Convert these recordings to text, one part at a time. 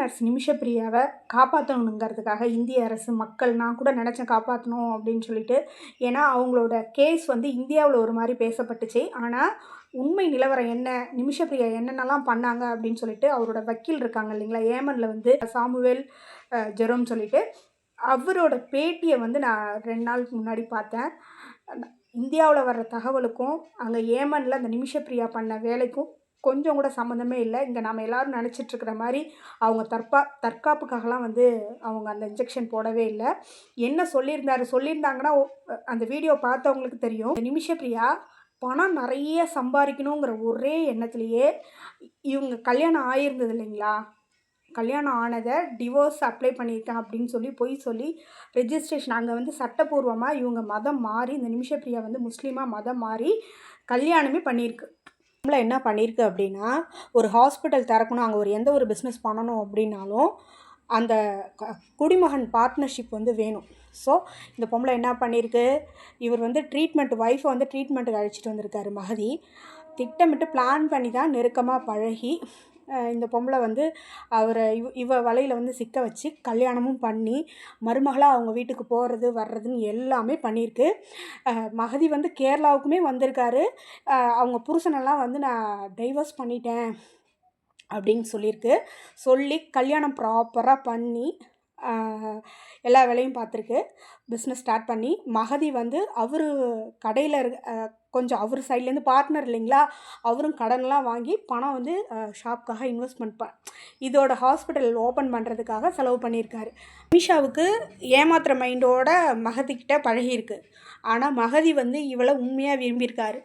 Nurse நிமிஷப்பிரியாவை காப்பாற்றணுங்கிறதுக்காக இந்திய அரசு மக்கள் நான் கூட நினச்சேன் காப்பாற்றணும் அப்படின்னு சொல்லிட்டு. ஏன்னா அவங்களோட கேஸ் வந்து இந்தியாவில் ஒரு மாதிரி பேசப்பட்டுச்சு. ஆனால் உண்மை நிலவரம் என்ன? நிமிஷப்பிரியா என்னென்னலாம் பண்ணாங்க அப்படின்னு சொல்லிட்டு அவரோட வக்கீல் இருக்காங்க இல்லைங்களா? ஏமனில் வந்து சாமுவேல் ஜெரோம் சொல்லிட்டு. அவரோட பேட்டியை வந்து நான் ரெண்டு நாளுக்கு முன்னாடி பார்த்தேன். இந்தியாவில் வர்ற தகவலுக்கும் அங்கே ஏமனில் அந்த நிமிஷப்பிரியா பண்ண வேலைக்கும் கொஞ்சம் கூட சம்மந்தமே இல்லை. இங்கே நம்ம எல்லாரும் நினச்சிட்ருக்கிற மாதிரி அவங்க தற்பா தற்காப்புக்காகலாம் வந்து அவங்க அந்த இன்ஜெக்ஷன் போடவே இல்லை. என்ன சொல்லியிருந்தாரு? சொல்லியிருந்தாங்கன்னா அந்த வீடியோ பார்த்தவங்களுக்கு தெரியும். இந்த நிமிஷப்பிரியா பணம் நிறைய சம்பாதிக்கணுங்கிற ஒரே எண்ணத்துலேயே இவங்க கல்யாணம் ஆயிருந்தது இல்லைங்களா? கல்யாணம் ஆனதை டிவோர்ஸ் அப்ளை பண்ணியிருக்கேன் அப்படின்னு சொல்லி பொய் சொல்லி ரெஜிஸ்ட்ரேஷன் அங்கே வந்து சட்டப்பூர்வமாக இவங்க மதம் மாறி இந்த நிமிஷப்பிரியா வந்து முஸ்லீமாக மதம் மாறி கல்யாணமே பண்ணியிருக்கு. நம்மள என்ன பண்ணியிருக்கு அப்படின்னா ஒரு ஹாஸ்பிட்டல் திறக்கணும் அங்கே ஒரு எந்த ஒரு பிஸ்னஸ் பண்ணணும் அப்படின்னாலும் அந்த குடிமகன் பார்ட்னர்ஷிப் வந்து வேணும். ஸோ இந்த பொம்பளை என்ன பண்ணியிருக்கு இவர் வந்து ட்ரீட்மெண்ட் ஒய்ஃபை வந்து ட்ரீட்மெண்ட்டுக்கு அழைச்சிட்டு வந்திருக்காரு மகதி. திட்டமிட்டு பிளான் பண்ணி தான் நெருக்கமாக பழகி இந்த பொம்பளை வந்து அவரை இவ இவ வலையில் வந்து சிக்க வச்சு கல்யாணமும் பண்ணி மருமகளாக அவங்க வீட்டுக்கு போகிறது வர்றதுன்னு எல்லாமே பண்ணியிருக்கு. மகதி வந்து கேரளாவுக்குமே வந்திருக்காரு. அவங்க புருஷனெல்லாம் வந்து நான் டைவர்ஸ் பண்ணிட்டேன் அப்படின்னு சொல்லியிருக்கு. சொல்லி கல்யாணம் ப்ராப்பராக பண்ணி எல்லா வேலையும் பார்த்துருக்கு. பிஸ்னஸ் ஸ்டார்ட் பண்ணி மகதி வந்து அவர் கடையில் இருக்க கொஞ்சம் அவர் சைட்லேருந்து பார்ட்னர் இல்லைங்களா? அவரும் கடன்லாம் வாங்கி பணம் வந்து ஷாப்க்காக இன்வெஸ்ட்மெண்ட் ப இதோட ஹாஸ்பிட்டல் ஓப்பன் பண்ணுறதுக்காக செலவு பண்ணியிருக்காரு. அமிஷாவுக்கு ஏமாத்துற மைண்டோட மகதிக்கிட்ட பழகியிருக்கு. ஆனால் மகதி வந்து இவளை உண்மையாக விரும்பியிருக்காரு.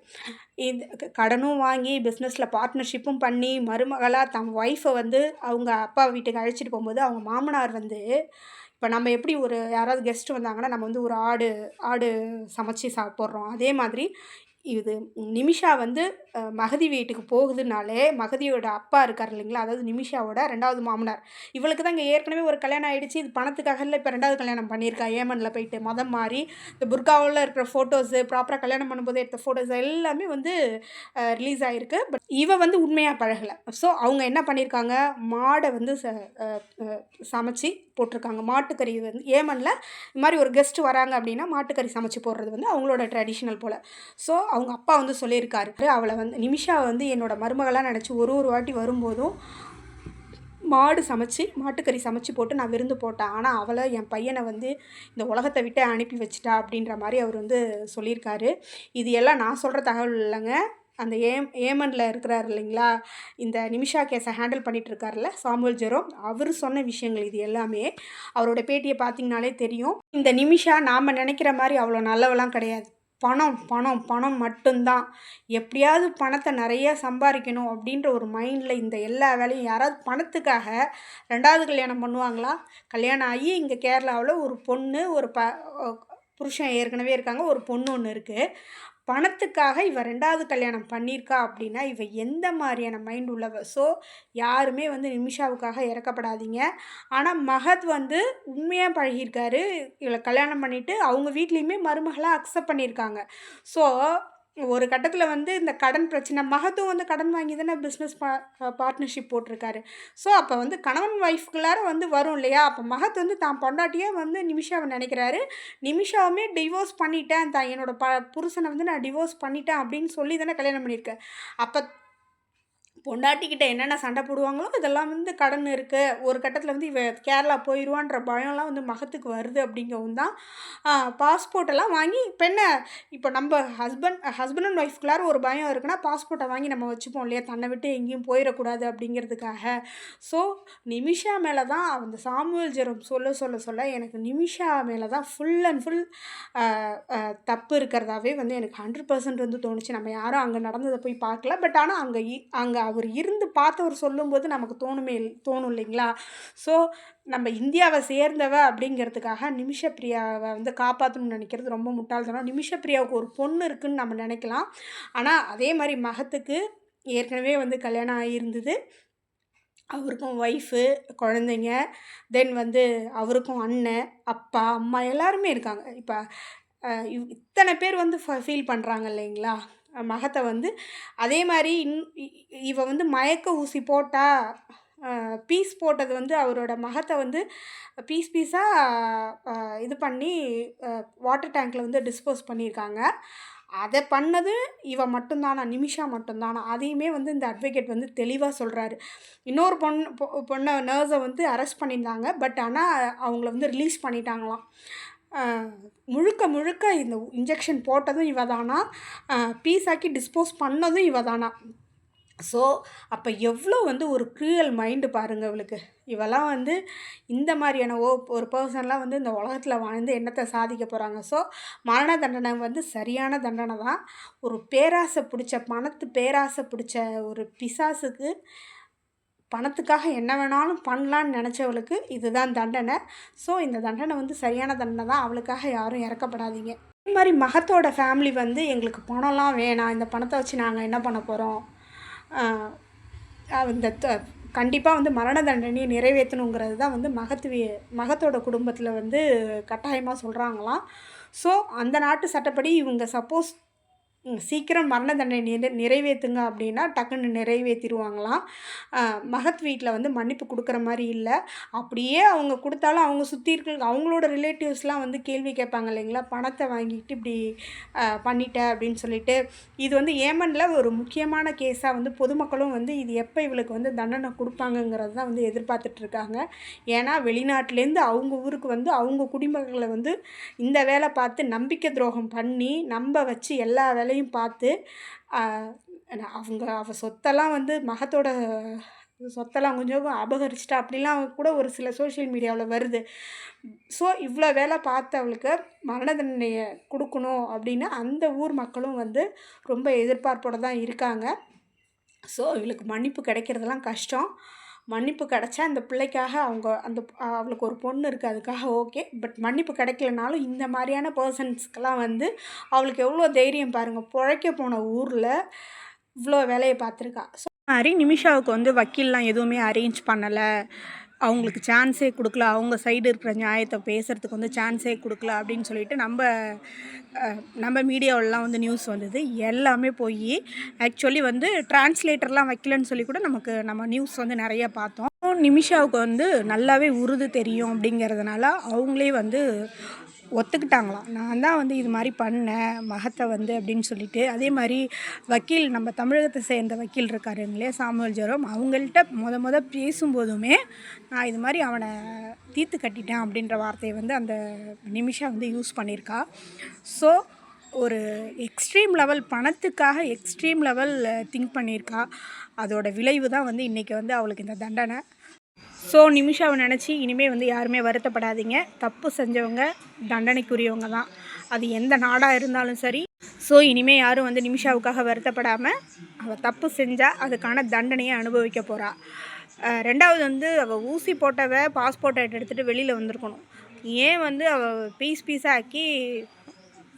இது கடனும் வாங்கி பிஸ்னஸில் பார்ட்னர்ஷிப்பும் பண்ணி மருமகளாக தம் ஒய்ஃபை வந்து அவங்க அப்பா வீட்டுக்கு அழைச்சிட்டு போகும்போது அவங்க மாமனார் வந்து இப்போ நம்ம எப்படி ஒரு யாராவது கெஸ்ட் வந்தாங்கன்னா நம்ம வந்து ஒரு ஆடு ஆடு சமைச்சு சாப்பிட்றோம். அதே மாதிரி இது நிமிஷா வந்து மகதி வீட்டுக்கு போகுதுனாலே மகதியோட அப்பா இருக்கார் இல்லைங்களா? அதாவது நிமிஷாவோட ரெண்டாவது மாமனார். இவளுக்கு தான் இங்கே ஏற்கனவே ஒரு கல்யாணம் ஆகிடுச்சு இது பணத்துக்காக இல்லை இப்போ ரெண்டாவது கல்யாணம் பண்ணியிருக்கா. ஏமனில் போயிட்டு மதம் மாறி இந்த புர்காவில் இருக்கிற ஃபோட்டோஸு ப்ராப்பராக கல்யாணம் பண்ணும்போது எடுத்த ஃபோட்டோஸ் எல்லாமே வந்து ரிலீஸ் ஆகிருக்கு பட் இவ வந்து உண்மையாக பழகலை. ஸோ அவங்க என்ன பண்ணியிருக்காங்க? மாடை வந்து ச சமைச்சு போட்டிருக்காங்க. மாட்டுக்கறி வந்து ஏமனில் இது மாதிரி ஒரு கெஸ்ட் வராங்க அப்படின்னா மாட்டுக்கறி சமைச்சு போடுறது வந்து அவங்களோட ட்ரெடிஷ்னல் போல். ஸோ அவங்க அப்பா வந்து சொல்லியிருக்காரு. அவளை வந்து நிமிஷா வந்து என்னோட மருமகளாக நினச்சி ஒரு ஒரு வாட்டி வரும்போதும் மாடு சமைச்சு மாட்டுக்கறி சமைச்சு போட்டு நான் விருந்து போட்டேன். ஆனால் அவளை என் பையனை வந்து இந்த உலகத்தை விட்டு அனுப்பி வச்சிட்டா அப்படின்ற மாதிரி அவர் வந்து சொல்லியிருக்காரு. இது எல்லாம் நான் சொல்கிற தகவல் இல்லைங்க. அந்த ஏம் ஏமனில் இருக்கிறார் இல்லைங்களா? இந்த நிமிஷா கேஸை ஹேண்டில் பண்ணிகிட்டு இருக்காருல்ல சாமுவல் ஜெரோம். அவர் சொன்ன விஷயங்கள் இது எல்லாமே அவரோட பேட்டியை பார்த்தீங்கனாலே தெரியும். இந்த நிமிஷா நாம் நினைக்கிற மாதிரி அவ்வளோ நல்லவெல்லாம் கிடையாது. பணம் பணம் பணம் மட்டும்தான். எப்படியாவது பணத்தை நிறைய சம்பாதிக்கணும் அப்படின்ற ஒரு மைண்டில் இந்த எல்லா வேலையும் யாராவது பணத்துக்காக ரெண்டாவது கல்யாணம் பண்ணுவாங்களா? கல்யாணம் ஆகி இங்கே கேரளாவில் ஒரு பொண்ணு ஒரு ப புருஷன் ஏற்கனவே இருக்காங்க ஒரு பொண்ணு ஒன்று இருக்குது பணத்துக்காக இவ ரெண்டாவது கல்யாணம் பண்ணியிருக்கா அப்படின்னா இவ எந்த மாதிரியான மைண்ட் உள்ளவ? ஸோ யாருமே வந்து நிமிஷாவுக்காக இறக்கப்படாதீங்க. ஆனால் மகத் வந்து உண்மையாக பழகியிருக்காரு. இவளை கல்யாணம் பண்ணிவிட்டு அவங்க வீட்லேயுமே மருமகளாக அக்செப்ட் பண்ணியிருக்காங்க. ஸோ ஒரு கட்டத்தில் வந்து இந்த கடன் பிரச்சனை மகத்துவம் வந்து கடன் வாங்கி தானே பிஸ்னஸ் பா பார்ட்னர்ஷிப் போட்டிருக்காரு. ஸோ அப்போ வந்து கணவன் ஒய்ஃப்குள்ளார வந்து வரும் இல்லையா? அப்போ மகத் வந்து தான் பொண்டாட்டியே வந்து நிமிஷாவை நினைக்கிறாரு. நிமிஷாவுமே டிவோர்ஸ் பண்ணிட்டேன் தான். என்னோட ப புருஷனை வந்து நான் டிவோர்ஸ் பண்ணிட்டேன் அப்படின்னு சொல்லி தானே கல்யாணம் பண்ணியிருக்கேன் அப்போ பொண்டாட்டிக்கிட்ட என்னென்ன சண்டை போடுவாங்களோ இதெல்லாம் வந்து கடன் இருக்குது ஒரு கட்டத்தில் வந்து இவ கேரளா போயிடுவான்ற பயம்லாம் வந்து மகத்துக்கு வருது அப்படிங்கவும் தான் பாஸ்போர்ட்டெல்லாம் வாங்கி இப்போ என்ன இப்போ நம்ம ஹஸ்பண்ட் ஹஸ்பண்ட் அண்ட் ஒய்ஃப்குள்ளார ஒரு பயம் இருக்குன்னா பாஸ்போர்ட்டை வாங்கி நம்ம வச்சுப்போம் இல்லையா? தன்னை விட்டு எங்கேயும் போயிடக்கூடாது அப்படிங்கிறதுக்காக. ஸோ நிமிஷா மேலே தான் அந்த சாமுவல் ஜெரம் சொல்ல சொல்ல சொல்ல எனக்கு நிமிஷா மேலே தான் ஃபுல் அண்ட் ஃபுல் தப்பு இருக்கிறதாவே வந்து எனக்கு ஹண்ட்ரட் பர்சன்ட் வந்து தோணுச்சு. நம்ம யாரும் அங்கே நடந்ததை போய் பார்க்கல. பட் ஆனால் அங்கே அங்கே அவர் இருந்து பார்த்தவர் சொல்லும்போது நமக்கு தோணுமே தோணும் இல்லைங்களா? ஸோ நம்ம இந்தியாவை சேர்ந்தவ அப்படிங்கிறதுக்காக நிமிஷப்பிரியாவை வந்து காப்பாற்றணும்னு நினைக்கிறது ரொம்ப முட்டாள்தனம். நிமிஷப்பிரியாவுக்கு ஒரு பொண்ணு இருக்குன்னு நம்ம நினைக்கலாம். ஆனால் அதே மாதிரி மகத்துக்கு ஏற்கனவே வந்து கல்யாணம் ஆகியிருந்தது. அவருக்கும் ஒய்ஃபு குழந்தைங்க தென் வந்து அவருக்கும் அண்ணன் அப்பா அம்மா எல்லாருமே இருக்காங்க. இப்போ இவ்- இத்தனை பேர் வந்து ஃபீல் பண்ணுறாங்க இல்லைங்களா? மகத்தை வந்து அதே மாதிரி இன் இவ வந்து மயக்க ஊசி போட்டா பீஸ் போட்டது வந்து அவரோட மகத்தை வந்து பீஸ் பீஸாக இது பண்ணி வாட்டர் டேங்க்கில் வந்து டிஸ்போஸ் பண்ணியிருக்காங்க. அதை பண்ணது இவ மட்டும்தானா நிமிஷா மட்டும்தானா அதையுமே வந்து இந்த அட்வொகேட் வந்து தெளிவாக சொல்கிறாரு இன்னொரு பொண்ணு பொ- பொண்ணை நர்ஸை வந்து அரெஸ்ட் பண்ணியிருந்தாங்க பட் ஆனால் அவங்கள வந்து ரிலீஸ் பண்ணிட்டாங்களாம். முழுக்க முழுக்க இந்த இன்ஜெக்ஷன் போட்டதும் இவ தானா பீஸ் ஆக்கி டிஸ்போஸ் பண்ணதும் இவ தானா ஸோ அப்போ எவ்வளோ வந்து ஒரு க்ரூயல் மைண்டு பாருங்க இவளுக்கு. இவெல்லாம் வந்து இந்த மாதிரியான ஓ ஒரு பர்சன்லாம் வந்து இந்த உலகத்தில் வாழ்ந்து என்னத்தை சாதிக்க போகிறாங்க ஸோ மரண தண்டனை வந்து சரியான தண்டனை தான் ஒரு பேராசை பிடிச்ச பணத்து பேராசை பிடிச்ச ஒரு பிசாசுக்கு பணத்துக்காக என்ன வேணாலும் பண்ணலான்னு நினச்சவளுக்கு இதுதான் தண்டனை. ஸோ இந்த தண்டனை வந்து சரியான தண்டனை தான். அவளுக்காக யாரும் இறக்கப்படாதீங்க. அதே மாதிரி மகத்தோட ஃபேமிலி வந்து எங்களுக்கு பணம்லாம் வேணாம். இந்த பணத்தை வச்சு நாங்கள் என்ன பண்ண போகிறோம் இந்த கண்டிப்பாக வந்து மரண தண்டனையை நிறைவேற்றணுங்கிறது தான் வந்து மகத்து மகத்தோட குடும்பத்தில் வந்து கட்டாயமாக சொல்கிறாங்களாம் ஸோ அந்த நாட்டு சட்டப்படி இவங்க சப்போஸ் சீக்கிரம் மரண தண்டனை நிறை நிறைவேற்றுங்க அப்படின்னா டக்குன்னு நிறைவேற்றிடுவாங்களாம் மகத் வீட்டில் வந்து மன்னிப்பு கொடுக்குற மாதிரி இல்லை. அப்படியே அவங்க கொடுத்தாலும் அவங்க சுற்றி இருக்க அவங்களோட ரிலேட்டிவ்ஸ்லாம் வந்து கேள்வி கேட்பாங்க இல்லைங்களா? பணத்தை வாங்கிட்டு இப்படி ஆஹ், பண்ணிட்ட அப்படின்னு சொல்லிட்டு. இது வந்து ஏமனில் ஒரு முக்கியமான கேஸாக வந்து பொதுமக்களும் வந்து இது எப்போ இவளுக்கு வந்து தண்டனை கொடுப்பாங்கங்கிறது தான் வந்து எதிர்பார்த்துட்ருக்காங்க ஏன்னா வெளிநாட்டிலேருந்து அவங்க ஊருக்கு வந்து அவங்க குடிமக்களை வந்து இந்த வேலை பார்த்து நம்பிக்கை துரோகம் பண்ணி நம்ப வச்சு எல்லா வேலையும் பார்த்து அவங்க அவ சொத்தெல்லாம் வந்து மகத்தோட சொத்தெல்லாம் கொஞ்சம் அபகரிச்சிட்டா. அப்படிலாம் கூட ஒரு சில சோஷியல் மீடியாவில் வருது. ஸோ இவ்வளோ வேலை பார்த்து அவளுக்கு மரண தண்டனையை கொடுக்கணும் அப்படின்னு அந்த ஊர் மக்களும் வந்து ரொம்ப எதிர்பார்ப்போட தான் இருக்காங்க. ஸோ இவளுக்கு மன்னிப்பு கிடைக்கிறதெல்லாம் கஷ்டம். மன்னிப்பு கிடைச்சா அந்த பிள்ளைக்காக அவங்க அந்த அவளுக்கு ஒரு பொண்ணு இருக்குது அதுக்காக ஓகே. பட் மன்னிப்பு கிடைக்கலனாலும் இந்த மாதிரியான பர்சன்ஸ்க்கெலாம் வந்து அவளுக்கு எவ்வளோ தைரியம் பாருங்கள் பிழைக்க போன ஊரில் இவ்வளோ வேலையை பார்த்துருக்கா. ஸோ மாதிரி நிமிஷாவுக்கு வந்து வக்கீல்லாம் எதுவுமே அரேஞ்ச் பண்ணலை. அவங்களுக்கு சான்ஸே கொடுக்கல. அவங்க சைடு இருக்கிற நியாயத்தை பேசுகிறதுக்கு வந்து சான்ஸே கொடுக்கல அப்படின்னு சொல்லிட்டு நம்ம நம்ம மீடியாவிலலாம் வந்து நியூஸ் வந்தது. எல்லாமே போய் ஆக்சுவலி வந்து டிரான்ஸ்லேட்டர்லாம் வைக்கலன்னு சொல்லி கூட நமக்கு நம்ம நியூஸ் வந்து நிறைய பார்த்தோம். நிமிஷாவுக்கு வந்து நல்லாவே உருது தெரியும் அப்படிங்கிறதுனால அவங்களே வந்து ஒத்துக்கிட்டாங்களாம். நான் தான் வந்து இது மாதிரி பண்ணேன் மகத்தை வந்து அப்படின்னு சொல்லிட்டு. அதே மாதிரி வக்கீல் நம்ம தமிழகத்தை சேர்ந்த வக்கீல் இருக்காருங்களே சாமுவல் ஜெரோம். அவங்கள்ட்ட முத முத பேசும்போதுமே நான் இது மாதிரி அவனை தீர்த்து கட்டிட்டேன் அப்படின்ற வார்த்தையை வந்து அந்த நிமிஷா வந்து யூஸ் பண்ணியிருக்கா. ஸோ ஒரு எக்ஸ்ட்ரீம் லெவல் பணத்துக்காக எக்ஸ்ட்ரீம் லெவல் திங்க் பண்ணியிருக்கா. அதோட விளைவு தான் வந்து இன்றைக்கி வந்து அவளுக்கு இந்த தண்டனை. ஸோ நிமிஷாவை நினச்சி இனிமேல் வந்து யாருமே வருத்தப்படாதீங்க. தப்பு செஞ்சவங்க தண்டனைக்குரியவங்க தான். அது எந்த நாடாக இருந்தாலும் சரி. ஸோ இனிமேல் யாரும் வந்து நிமிஷாவுக்காக வருத்தப்படாமல் அவள் தப்பு செஞ்சால் அதுக்கான தண்டனையை அனுபவிக்க போகிறாள் ரெண்டாவது வந்து அவள் ஊசி போட்டவ பாஸ்போர்ட்டை எடுத்துகிட்டு வெளியில் வந்திருக்கணும். ஏன் வந்து அவள் பீஸ் பீஸாக ஆக்கி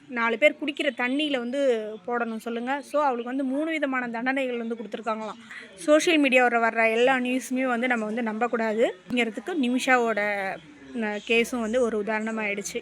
நாலு பேர் குடிக்கிற தண்ணியில் வந்து போடணும் சொல்லுங்கள் ஸோ அவளுக்கு வந்து மூணு விதமான தண்டனைகள் வந்து கொடுத்துருக்காங்களாம். சோஷியல் மீடியாவில் வர்ற எல்லா நியூஸுமே வந்து நம்ம வந்து நம்பக்கூடாதுங்கிறதுக்கு நிமிஷாவோட கேஸும் வந்து ஒரு உதாரணமாக ஆயிடுச்சு